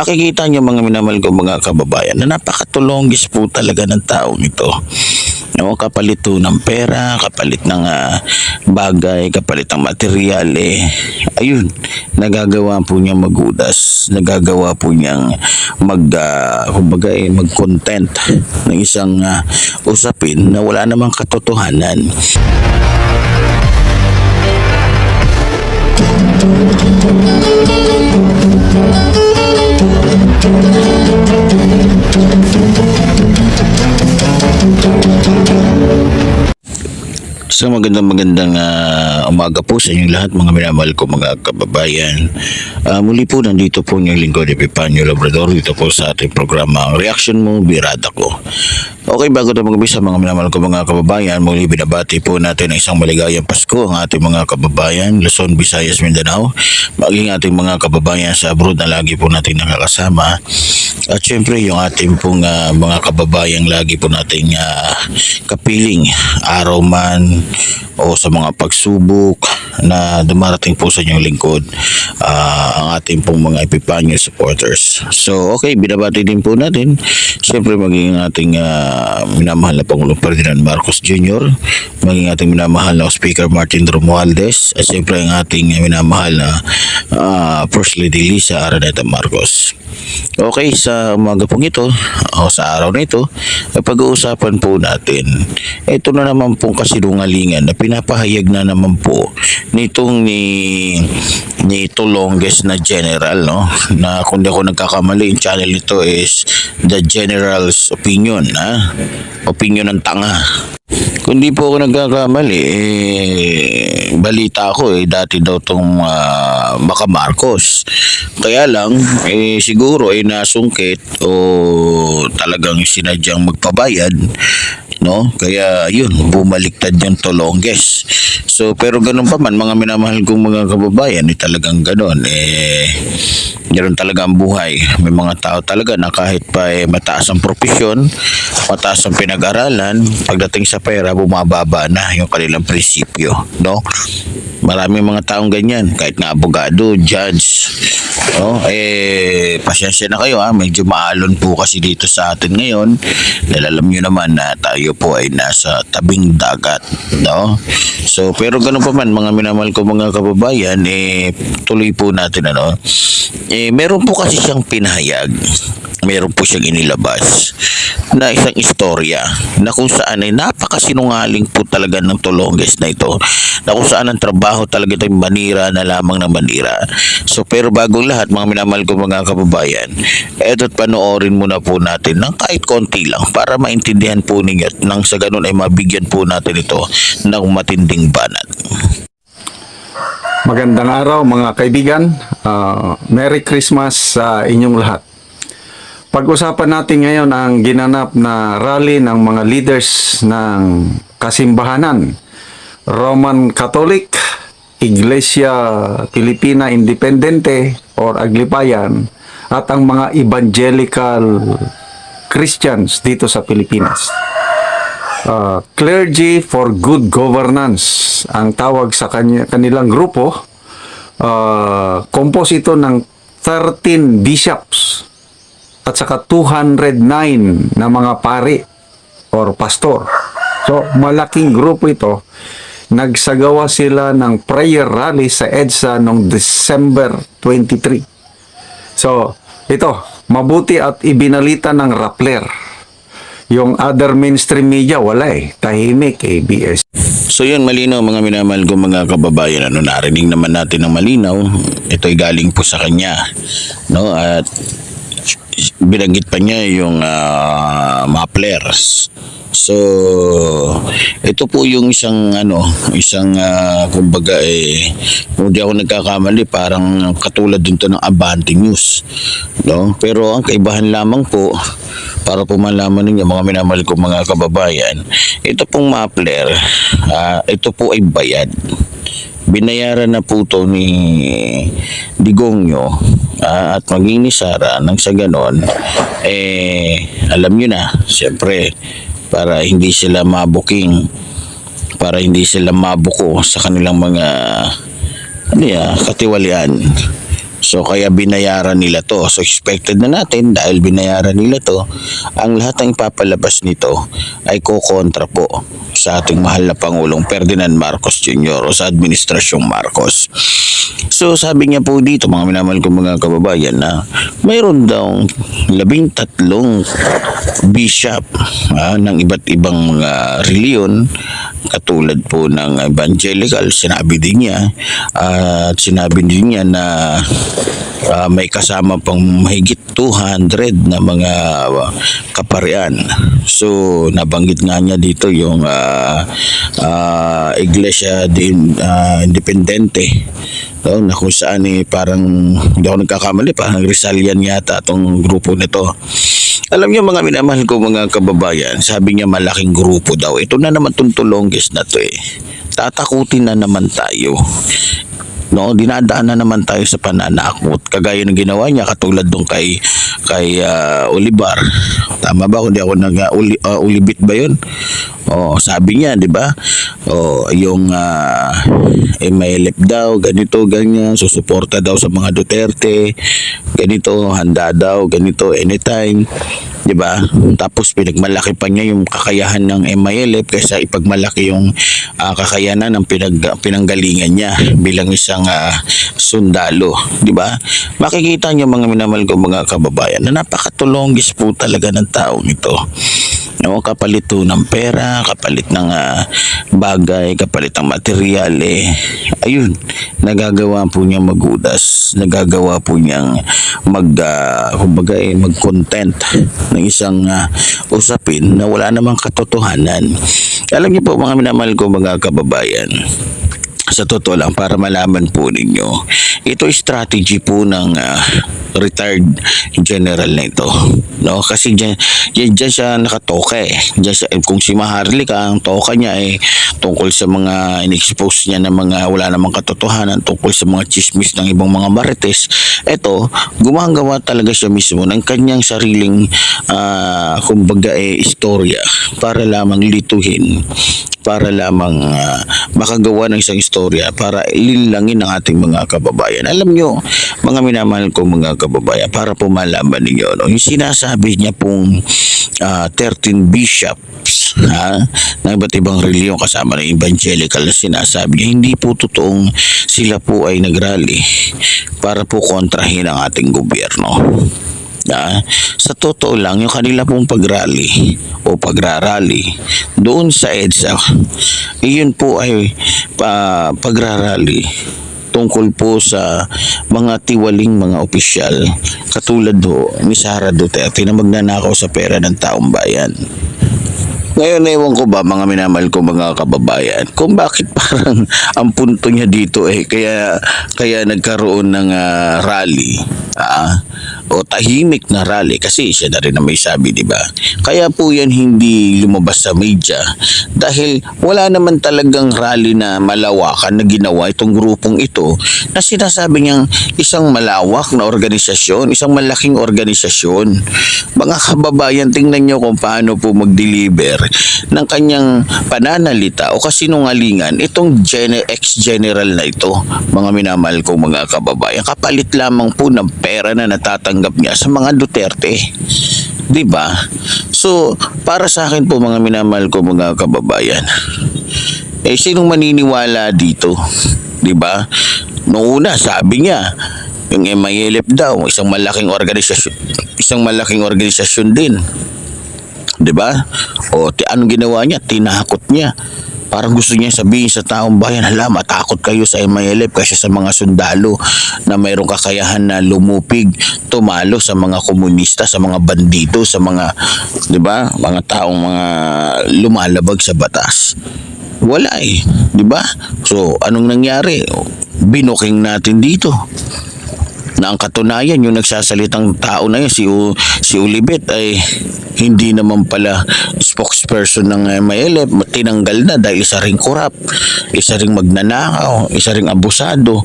makikita niyo mga minamahal ko mga kababayan na napakatulongis po talaga ng taong ito. No, kapalit to ng pera, kapalit ng ah, bagay, kapalit ng material eh. Ayun, nagagawa po niyang magudas, nagagawa po niyang mag ah, kumbaga eh, mag-content ng isang ah, usapin na wala namang katotohanan. So magandang magandang ah, umaga po sa inyong lahat mga minamahal ko mga kababayan. Ah, muli po nandito po yung lingkod ni Epipanyo Labrador dito po sa ating programa Reaction Mo Birada Ko. Okay bago tayo mag sa mga minamahal ko mga kababayan muli binabati po natin ang isang maligayang Pasko ang ating mga kababayan Luzon, Visayas, Mindanao maging ating mga kababayan sa abroad na lagi po natin nakakasama at syempre yung ating pong ah, mga kababayang lagi po nating ah, kapiling araw man o sa mga pagsubok na dumarating po sa inyong lingkod ah, ang ating pong mga Epipanyo supporters. So okay, binabati din po natin syempre maging ating ah, minamahal na Pangulong Ferdinand Marcos Jr., maging ating minamahal na Speaker Martin Romualdez at syempre ang ating minamahal na ah, First Lady Lisa Araneta Marcos. Okay, sa umaga pong ito, o sa araw na ito, pag-uusapan po natin, ito na naman pong kasinungalingan na pinapahayag na naman po nitong ni ni Longest na general, no? Na kung di ako nagkakamali, yung channel nito is The General's Opinion, ha? Opinion ng tanga. Kung di po ako nagkakamali, eh, balita ko eh, dati daw tong ah, Baka Marcos. Kaya lang, eh, siguro ay nasungkit o talagang sinadyang magpabayad, no? Kaya yun, bumaliktad yung Tolonges. So, pero ganun pa man, mga minamahal kong mga kababayan, eh, talagang ganun, eh, Ganun talaga ang buhay. May mga tao talaga na kahit pa eh, mataas ang profesyon, mataas ang pinag-aralan, pagdating sa pera, bumababa na yung kanilang prinsipyo. No? Maraming mga taong ganyan, kahit nga abogado, judge, no? eh, pasensya na kayo ha, medyo maalon po kasi dito sa atin ngayon, dahil alam nyo naman na tayo po ay nasa tabing dagat, no? So, pero ganun pa man, mga minamahal ko mga kababayan, eh, tuloy po natin, ano, eh, meron po kasi siyang pinahayag, meron po siyang inilabas na isang istorya na kung saan ay napakasinungaling po talaga ng Tolonges na ito na kung saan ang trabaho talaga ito ay manira na lamang na manira. So pero bagong lahat mga minamahal ko mga kababayan, eto't panoorin muna po natin ng kahit konti lang para maintindihan po ninyo at nang sa ganun ay mabigyan po natin ito ng matinding banat. Magandang araw mga kaibigan. Ah, Merry Christmas sa inyong lahat. Pag-usapan natin ngayon ang ginanap na rally ng mga leaders ng kasimbahanan. Roman Catholic, Iglesia Filipina Independente or Aglipayan at ang mga evangelical Christians dito sa Pilipinas. Uh, Clergy for Good Governance ang tawag sa kanya, kanilang grupo. Uh, compose ito ng 13 bishops at saka 209 na mga pari or pastor. So, malaking grupo ito. Nagsagawa sila ng prayer rally sa EDSA noong December 23. So, ito, mabuti at ibinalita ng Rappler. Yung other mainstream media, wala eh. Tahimik, ABS. So yun, malinaw mga minamahal ko mga kababayan. Ano, narinig naman natin ng malinaw. Ito'y galing po sa kanya. No? At binanggit pa niya yung uh, maplers. So, ito po yung isang ano, isang ah, kumbaga eh kung di ako nagkakamali, parang katulad din to ng Abante News. No? Pero ang kaibahan lamang po para po malaman ninyo mga minamahal ko mga kababayan, ito pong mapler, ah, ito po ay bayad binayaran na po to ni Digongyo ah, at maging ni Sara nang sa ganon eh alam nyo na siyempre para hindi sila mabuking para hindi sila mabuko sa kanilang mga ano ya, katiwalian So kaya binayaran nila to. So expected na natin dahil binayaran nila to, ang lahat ng ipapalabas nito ay kokontra po sa ating mahal na Pangulong Ferdinand Marcos Jr. o sa Administrasyong Marcos. So sabi niya po dito mga minamahal ko mga kababayan na mayroon daw labing tatlong bishop ah, ng iba't ibang mga reliyon katulad po ng evangelical sinabi din niya at sinabi din niya na ah, may kasama pang mahigit 200 na mga ah, kaparian. So nabanggit nga niya dito yung ah, ah, Iglesia din ah, Independente no, na kung saan eh, parang hindi ako nagkakamali parang Rizalian yata itong grupo nito alam niyo mga minamahal ko mga kababayan, sabi niya malaking grupo daw. Ito na naman itong tulongges na to eh. Tatakutin na naman tayo. No, dinadaan na naman tayo sa pananakot. Kagaya ng ginawa niya katulad dong kay kay ah, Olivar. Tama ba kung di ako nag uh, uli, ah, ulibit ba 'yun? Oh, sabi niya, 'di ba? Oh, yung uh, MLF daw, ganito, ganyan, susuporta daw sa mga Duterte, ganito, handa daw, ganito, anytime. 'di ba? Tapos pinagmalaki pa niya yung kakayahan ng MILF kaysa ipagmalaki yung ah, kakayanan ng pinag pinanggalingan niya bilang isang ah, sundalo, 'di ba? Makikita niyo mga minamahal ko mga kababayan na napakatulongis po talaga ng taong ito. No, kapalit ng pera, kapalit ng ah, bagay, kapalit ng material eh. Ayun, nagagawa po niya magudas, nagagawa po niyang mag ah, kumbaga eh, mag-content ng isang ah, usapin na wala namang katotohanan. Alam niyo po mga minamahal ko mga kababayan, sa totoo lang para malaman po ninyo ito strategy po ng ah, retired general na ito no? Kasi diyan, diyan siya nakatoka eh. Diyan siya, eh, kung si Maharlika ang toka niya ay tungkol sa mga in-expose niya ng mga wala namang katotohanan tungkol sa mga chismis ng ibang mga marites ito gumagawa talaga siya mismo ng kanyang sariling ah, kumbaga eh, istorya para lamang lituhin para lamang ah, makagawa ng isang istorya para ililangin ng ating mga kababayan. Alam nyo, mga minamahal ko mga kababayan, para po malaman ninyo, no, yung sinasabi niya pong ah, 13 bishops ha, ng iba't ibang reliyon kasama ng evangelical na sinasabi niya, hindi po totoong sila po ay nagrally para po kontrahin ang ating gobyerno. Ah, sa totoo lang, yung kanila pong pagrally o pagrarally doon sa EDSA, iyon po ay pa, pagrarally tungkol po sa mga tiwaling mga opisyal katulad do ni Sara Duterte na magnanakaw sa pera ng taong bayan. Ngayon, ewan ko ba mga minamahal ko mga kababayan kung bakit parang ang punto niya dito eh kaya kaya nagkaroon ng ah, rally ah, o tahimik na rally kasi siya na rin na may sabi di ba? Kaya po yan hindi lumabas sa media dahil wala naman talagang rally na malawakan na ginawa itong grupong ito na sinasabi niyang isang malawak na organisasyon isang malaking organisasyon. Mga kababayan tingnan niyo kung paano po mag-deliver ng kanyang pananalita o kasinungalingan itong gene- ex-general na ito mga minamahal ko mga kababayan. Kapalit lamang po ng pera na natatanggap niya sa mga Duterte. 'di ba? So para sa akin po mga minamahal ko mga kababayan eh sinong maniniwala dito? 'di ba? Noong una sabi niya yung MILF daw isang malaking organisasyon isang malaking organisasyon din 'di ba? O ti anong ginawa niya? Tinakot niya. Parang gusto niya sabihin sa taong bayan, hala, matakot kayo sa MILF kasi sa mga sundalo na mayroong kakayahan na lumupig, tumalo sa mga komunista, sa mga bandito, sa mga, di ba, mga taong mga lumalabag sa batas. Wala eh, di ba? So, anong nangyari? Binuking natin dito na ang katunayan yung nagsasalitang tao na yun si, U, si Ulibet ay hindi naman pala spokesperson ng MILF tinanggal na dahil isa ring korap isa ring magnanakaw isa ring abusado.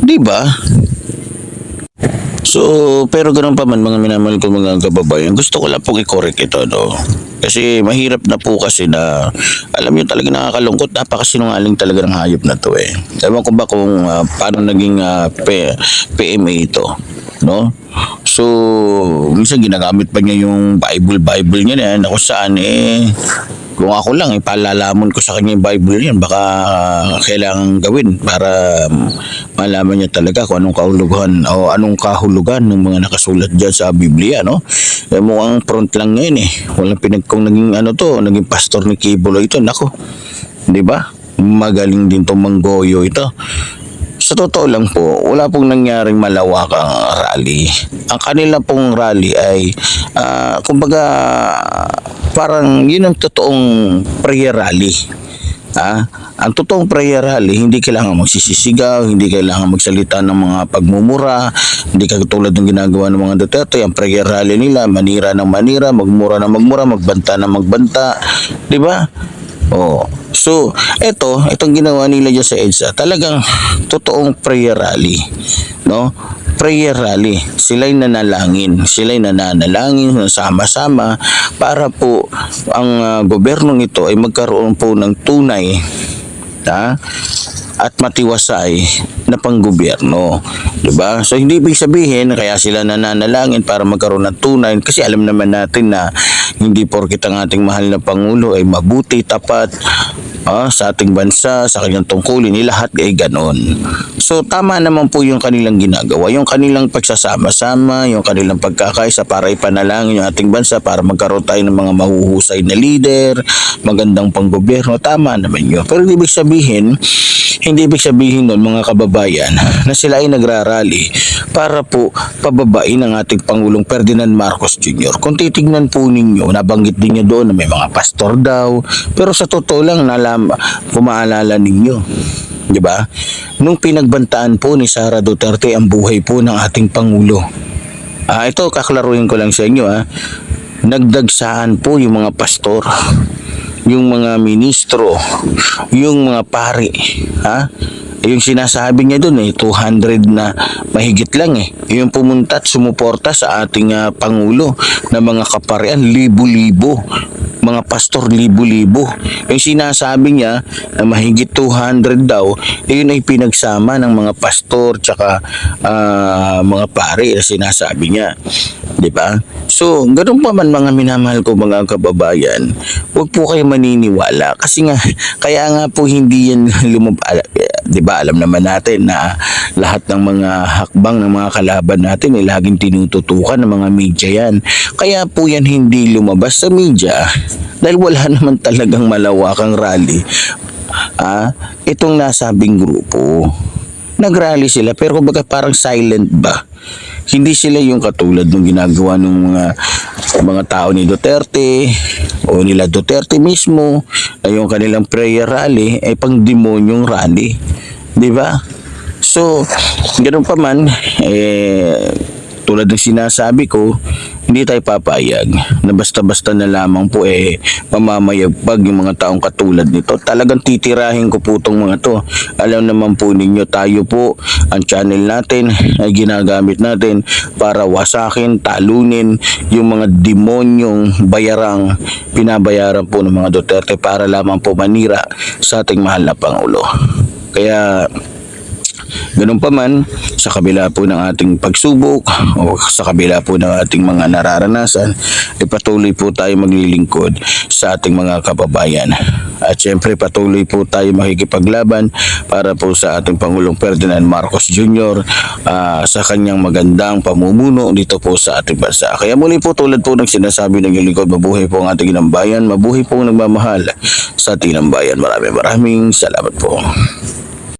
Di ba So, pero ganun pa man mga minamahal ko mga kababayan, gusto ko lang pong i-correct ito, no? Kasi mahirap na po kasi na, alam niyo talaga nakakalungkot, napakasinungaling talaga ng hayop na to eh. Ewan ko ba kung ah, paano naging ah, P- PMA ito, no? So, minsan ginagamit pa niya yung Bible, Bible niya na, na kung saan eh, kung ako lang, ipalalamon ko sa kanya yung Bible yan, baka ah, kailangan gawin para um, malaman niya talaga kung anong kahulugan o anong kahulugan ng mga nakasulat dyan sa Biblia, no? Eh, mukhang front lang ngayon eh. Walang pinag kung naging ano to, naging pastor ni Kibulo ito, nako. Di ba? Magaling din tong manggoyo ito. Sa totoo lang po, wala pong nangyaring malawakang rally. Ang kanila pong rally ay, ah, kumbaga, parang yun ang totoong prayer rally. Ah, ang totoong prayer rally, hindi kailangan magsisisigaw, hindi kailangan magsalita ng mga pagmumura, hindi katulad ng ginagawa ng mga Duterte, ang prayer rally nila, manira ng manira, magmura ng magmura, magbanta ng magbanta, di ba? Oh. So, eto, itong ginawa nila dyan sa EDSA, talagang totoong prayer rally. No? Prayer rally. Sila'y nanalangin. Sila'y nananalangin sama-sama para po ang ah, gobernong ito ay magkaroon po ng tunay ha? at matiwasay na panggobyerno. 'Di ba? So hindi ibig sabihin kaya sila nananalangin para magkaroon ng tunay kasi alam naman natin na hindi porkit ang ating mahal na pangulo ay mabuti, tapat ah, sa ating bansa, sa kanyang tungkulin, ni lahat ay ganon. So tama naman po yung kanilang ginagawa, yung kanilang pagsasama-sama, yung kanilang pagkakaisa para ipanalangin yung ating bansa para magkaroon tayo ng mga mahuhusay na leader, magandang panggobyerno, tama naman yun. Pero ibig sabihin, hindi ibig sabihin nun mga kababayan na sila ay nagrarally para po pababain ang ating Pangulong Ferdinand Marcos Jr. Kung titignan po ninyo, nabanggit din niya doon na may mga pastor daw, pero sa totoo lang, nalam, kumaalala ninyo. Di ba? Nung pinagbantaan po ni Sara Duterte ang buhay po ng ating Pangulo. Ah, ito kaklaruhin ko lang sa inyo ah. Nagdagsaan po yung mga pastor, yung mga ministro, yung mga pari, ha? Yung sinasabi niya doon eh 200 na mahigit lang eh. Yung pumunta at sumuporta sa ating ah, pangulo na mga kaparian libo-libo mga pastor libo-libo. Yung sinasabi niya na mahigit 200 daw, eh, yun ay pinagsama ng mga pastor tsaka ah, mga pare na sinasabi niya. 'Di ba? So, ganun pa man mga minamahal ko mga kababayan, huwag po kayo maniniwala kasi nga kaya nga po hindi yan lumab 'di ba? Alam naman natin na lahat ng mga hakbang ng mga kalaban natin ay laging tinututukan ng mga media yan. Kaya po yan hindi lumabas sa media dahil wala naman talagang malawakang rally. Ah, itong nasabing grupo. Nagrally sila pero kumbaga parang silent ba? Hindi sila yung katulad ng ginagawa ng mga mga tao ni Duterte o nila Duterte mismo na yung kanilang prayer rally ay pang demonyong rally. 'Di ba? So, ganun pa man, eh, tulad ng sinasabi ko, hindi tayo papayag na basta-basta na lamang po eh mamamayagpag yung mga taong katulad nito. Talagang titirahin ko po itong mga to. Alam naman po ninyo tayo po, ang channel natin ay ginagamit natin para wasakin, talunin yung mga demonyong bayarang pinabayaran po ng mga Duterte para lamang po manira sa ating mahal na Pangulo. Kaya Ganun pa man, sa kabila po ng ating pagsubok o sa kabila po ng ating mga nararanasan, ay patuloy po tayo maglilingkod sa ating mga kababayan. At syempre patuloy po tayo makikipaglaban para po sa ating Pangulong Ferdinand Marcos Jr. ah, sa kanyang magandang pamumuno dito po sa ating bansa. Kaya muli po tulad po ng sinasabi ng lingkod, mabuhay po ang ating inang bayan, mabuhay po ang nagmamahal sa ating inang bayan. Maraming maraming salamat po.